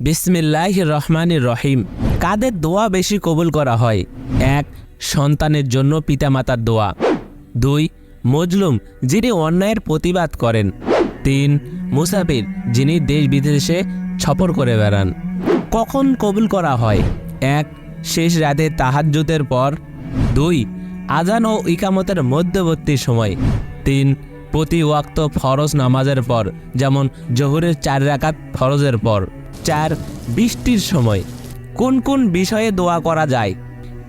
বিসমিল্লাহ রহমান রহিম। কাদের দোয়া বেশি কবুল করা হয়? এক, সন্তানের জন্য পিতামাতার দোয়া। দুই, মজলুম, যিনি অন্যায়ের প্রতিবাদ করেন। তিন, মুসাফির, যিনি দেশ বিদেশে ছপর করে বেড়ান। কখন কবুল করা হয়? এক, শেষ রাতে তাহাজ্জুদের পর। দুই, আজান ও ইকামতের মধ্যবর্তী সময়। তিন, প্রতি ওয়াক্ত ফরজ নামাজের পর, যেমন জহুরের চার রাকাত ফরজের পর। চার বৃষ্টির সময়। কোন কোন বিষয়ে দোয়া করা যায়?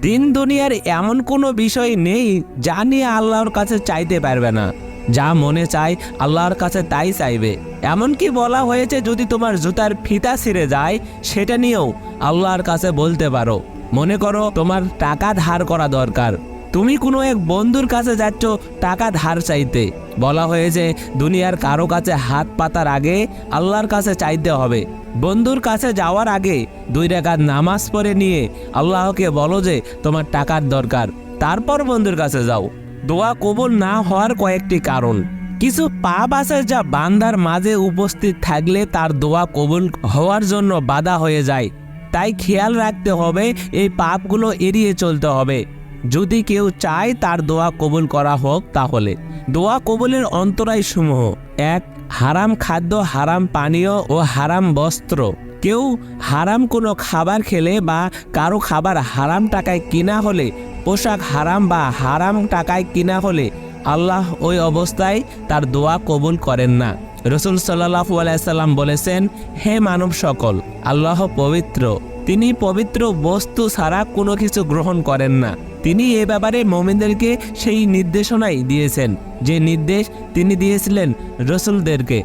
দিন দুনিয়ার এমন কোনো বিষয় নেই যা নিয়ে আল্লাহর কাছে চাইতে পারবে না। যা মনে চায় আল্লাহর কাছে তাই চাইবে। এমনকি বলা হয়েছে, যদি তোমার জুতার ফিতা ছিঁড়ে যায়, সেটা নিয়েও আল্লাহর কাছে বলতে পারো। মনে করো, তোমার টাকা ধার করা দরকার। তুমি কোনো এক বন্ধুর কাছে যাচ্ছ টাকা ধার চাইতে। বলা হয়েছে, দুনিয়ার কারও কাছে হাত পাতার আগে আল্লাহর কাছে চাইতে হবে। বন্ধুর কাছে যাওয়ার আগে দুই রেখাত নামাজ পড়ে নিয়ে আল্লাহকে বলো যে, তোমার টাকার দরকার। তারপর বন্ধুর কাছে যাও। দোয়া কবুল না হওয়ার কয়েকটি কারণ। কিছু পাপ আছে যা বান্দার মাঝে উপস্থিত থাকলে তার দোয়া কবুল হওয়ার জন্য বাধা হয়ে যায়। তাই খেয়াল রাখতে হবে, এই পাপগুলো এড়িয়ে চলতে হবে। যদি কেউ চায় তার দোয়া কবুল করা হোক তাহলে। দোয়া কবুলের অন্তরায় সমূহ। এক, হারাম খাদ্য, হারাম পানীয় ও হারাম বস্ত্র। কেউ হারাম কোনো খাবার খেলে বা কারও খাবার হারাম টাকায় কিনা হলে, পোশাক হারাম বা হারাম টাকায় কিনা হলে, আল্লাহ ওই অবস্থায় তার দোয়া কবুল করেন না। রসুল সাল্লাহু আলাইসাল্লাম বলেছেন, হে মানব সকল, আল্লাহ পবিত্র। তিনি পবিত্র বস্তু ছাড়া কোনো কিছু গ্রহণ করেন না। তিনি এ ব্যাপারে মোমিনদেরকে সেই নির্দেশনাই দিয়েছেন। যে নির্দেশ তিনি দিয়েছিলেন রসুলদেরকে।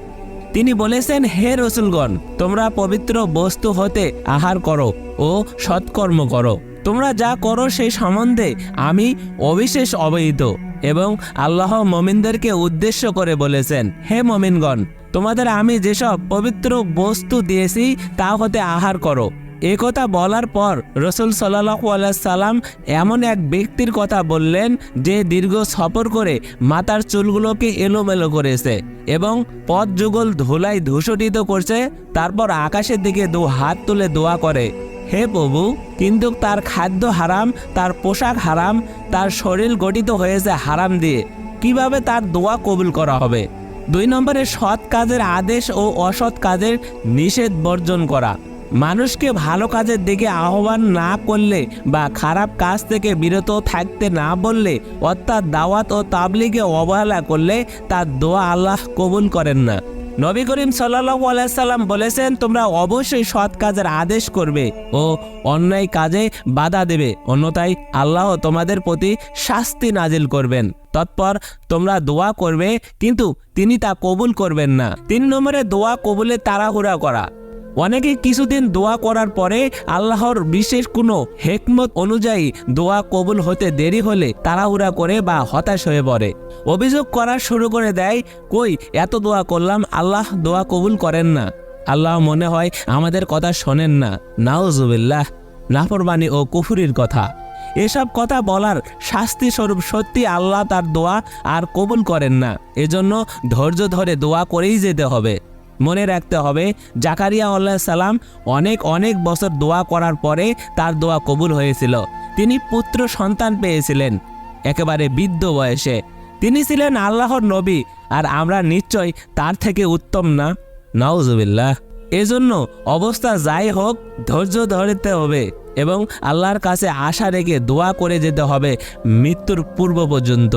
তিনি বলেছেন, হে রসুলগণ, তোমরা পবিত্র বস্তু হতে আহার করো ও সৎকর্ম করো। তোমরা যা করো সেই সম্বন্ধে আমি অবিশেষ অবহিত এবং আল্লাহ মমিনদেরকে উদ্দেশ্য করে বলেছেন, হে মমিনগণ, তোমাদের আমি যেসব পবিত্র বস্তু দিয়েছি তা হতে আহার করো। এ কথা বলার পর রসুল সাল্লাহু সাল্লাম এমন এক ব্যক্তির কথা বললেন যে দীর্ঘ সফর করে মাথার চুলগুলোকে এলোমেলো করেছে এবং পথ যুগল ধুলাই ধূসটিত করছে, তারপর আকাশের দিকে দু হাত তুলে দোয়া করে। হে প্রভু, কিন্তু তার খাদ্য হারাম, তার পোশাক হারাম, তার শরীর গঠিত হয়েছে হারাম দিয়ে, কীভাবে তার দোয়া কবুল করা হবে? দুই নম্বরে সৎ কাজের আদেশ ও অসৎ কাজের নিষেধ বর্জন করা। মানুষকে ভালো কাজের দিকে আহ্বান না করলে বা খারাপ কাজ থেকে বিরত থাকতে না বললে, অর্থাৎ দাওয়াত ও তাবলিগে অবহেলা করলে তার দোয়া আল্লাহ কবুল করেন না। নবী করিম সাল্লাহু বলেছেন, তোমরা অবশ্যই সৎ কাজের আদেশ করবে ও অন্যায় কাজে বাধা দেবে। অন্যথায় আল্লাহ তোমাদের প্রতি শাস্তি নাজিল করবেন। তৎপর তোমরা দোয়া করবে, কিন্তু তিনি তা কবুল করবেন না। তিন নম্বরে দোয়া কবুলে তাড়াহুড়া করা। অনেকে কিছুদিন দোয়া করার পরে আল্লাহর বিশেষ কোনো হেকমত অনুযায়ী দোয়া কবুল হতে দেরি হলে তাড়াহুড়া করে বা হতাশ হয়ে পড়ে। অভিযোগ করা শুরু করে দেয়, কই, এত দোয়া করলাম, আল্লাহ দোয়া কবুল করেন না। আল্লাহ মনে হয় আমাদের কথা শোনেন না। নাউজুবিল্লাহ নাফরবানি ও কুফুরির কথা। এসব কথা বলার শাস্তি স্বরূপ সত্যি আল্লাহ তার দোয়া আর কবুল করেন না। এজন্য ধৈর্য ধরে দোয়া করেই যেতে হবে। মনে রাখতে হবে, জাকারিয়া আল্লাহ সালাম অনেক অনেক বছর দোয়া করার পরে তার দোয়া কবুল হয়েছিল। তিনি পুত্র সন্তান পেয়েছিলেন, একেবারে বৃদ্ধ বয়সে। তিনি ছিলেন আল্লাহর নবী, আর আমরা নিশ্চয় তার থেকে উত্তম না। নাউজুবিল্লাহ। এজন্য অবস্থা যাই হোক, ধৈর্য ধরতে হবে। এবং আল্লাহর কাছে আশা রেখে দোয়া করে যেতে হবে মৃত্যুর পূর্ব পর্যন্ত।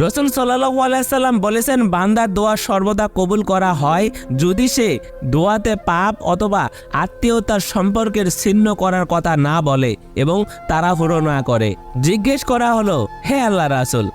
রসুল সাল্লাহু আলাইসাল্লাম বলেছেন, বান্দার দোয়া সর্বদা কবুল করা হয় যদি সে দোয়াতে পাপ অথবা আত্মীয়তার সম্পর্কের ছিন্ন করার কথা না বলে এবং তাড়াহুড়ো না করে। জিজ্ঞেস করা হলো, হে আল্লাহ রাসুল,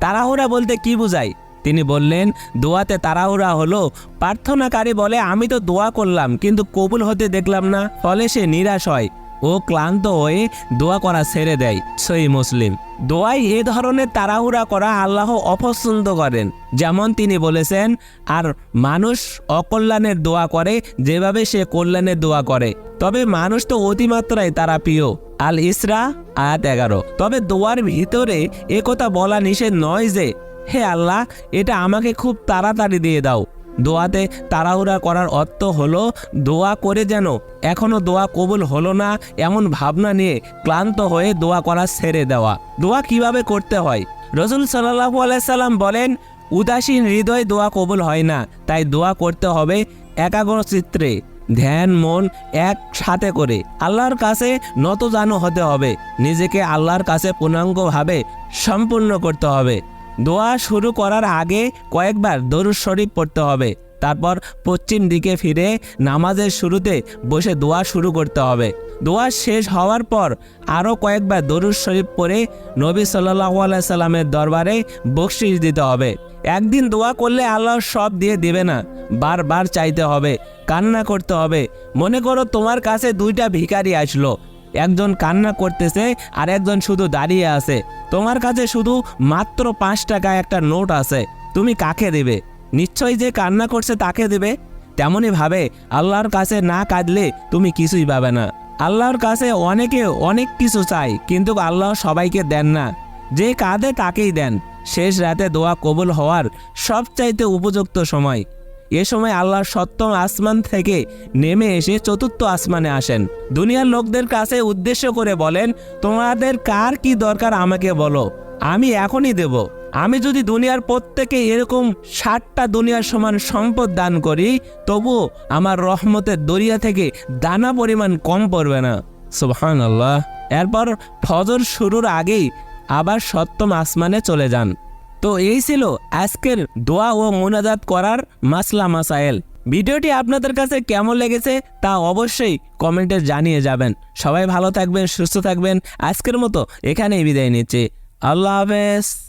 তাড়াহুড়া বলতে কি বোঝায় তিনি বললেন, দোয়াতে তাড়াহুড়া হলো, প্রার্থনাকারী বলে, আমি তো দোয়া করলাম, কিন্তু কবুল হতে দেখলাম না। ফলে সে নিরাশ হয়। ও ক্লান্ত হয়ে দোয়া করা ছেড়ে দেয় সই মুসলিম। দোয়াই এ ধরনের তাড়াহুড়া করা আল্লাহ অপছন্দ করেন। যেমন তিনি বলেছেন, আর মানুষ অকল্যাণের দোয়া করে যেভাবে সে কল্যাণের দোয়া করে। তবে মানুষ তো অতিমাত্রায় তারা প্রিয়। আল ইসরা, আয়াত এগারো। তবে দোয়ার ভিতরে একথা বলা নিষেধ নয় যে, হে আল্লাহ, এটা আমাকে খুব তাড়াতাড়ি দিয়ে দাও। দোয়াতে তাড়াহুড়া করার অর্থ হলো, দোয়া করে যেন এখনও দোয়া কবুল হলো না এমন ভাবনা নিয়ে ক্লান্ত হয়ে দোয়া করা ছেড়ে দেওয়া। দোয়া কীভাবে করতে হয়? রসুল সাল্লাহু আলাইসাল্লাম বলেন, উদাসীন হৃদয় দোয়া কবুল হয় না, তাই দোয়া করতে হবে একাগ্র চিত্রে ধ্যান, মন এক সাথে করে। আল্লাহর কাছে নত জানো হতে হবে। নিজেকে আল্লাহর কাছে পূর্ণাঙ্গভাবে সম্পূর্ণ করতে হবে। দোয়া শুরু করার আগে কয়েকবার দরুদ শরীফ পড়তে হবে। তারপর পশ্চিম দিকে ফিরে নামাজের শুরুতে বসে দোয়া শুরু করতে হবে। দোয়া শেষ হওয়ার পর আরও কয়েকবার দরুদ শরীফ পড়ে নবী সাল্লাহু সাল্লামের দরবারে বকশিস দিতে হবে। একদিন দোয়া করলে আল্লাহ সব দিয়ে দেবে না। বারবার চাইতে হবে, কান্না করতে হবে। মনে করো তোমার কাছে দুইটা ভিখারি আসলো। একজন কান্না করতেছে আর একজন শুধু দাঁড়িয়ে আছে। তোমার কাছে শুধু মাত্র পাঁচ টাকা একটা নোট আছে। তুমি কাকে দেবে? নিশ্চয়ই যে কান্না করছে তাকে দেবে? তেমনই ভাবে, আল্লাহর কাছে না কাঁদলে তুমি কিছুই পাবে না। আল্লাহর কাছে অনেকে অনেক কিছু চায়, কিন্তু আল্লাহ সবাইকে দেন না। যে কাঁদে তাকেই দেন। শেষ রাতে দোয়া কবুল হওয়ার সবচাইতে উপযুক্ত সময়। এ সময় আল্লাহর সপ্তম আসমান থেকে নেমে এসে চতুর্থ আসমানে আসেন। দুনিয়ার লোকদের কাছে উদ্দেশ্য করে বলেন, তোমাদের কার কি দরকার আমাকে বলো, আমি এখনই দেব। আমি যদি দুনিয়ার প্রত্যেকে এরকম ষাটটা দুনিয়ার সমান সম্পদ দান করি, তবুও আমার রহমতের দরিয়া থেকে দানা পরিমাণ কম পড়বে না। সুবহান আল্লাহ এরপর ফজর শুরুর আগেই আবার সপ্তম আসমানে চলে যান। তো এই ছিল আজকের দোয়া ও মোনাজাত করার মাসলা মাসাইল ভিডিওটি আপনাদের কাছে কেমন লেগেছে তা অবশ্যই কমেন্টে জানিয়ে যাবেন। সবাই ভালো থাকবেন, সুস্থ থাকবেন। আজকের মতো এখানেই বিদায় নিচ্ছি। আল্লাহ হাফেজ।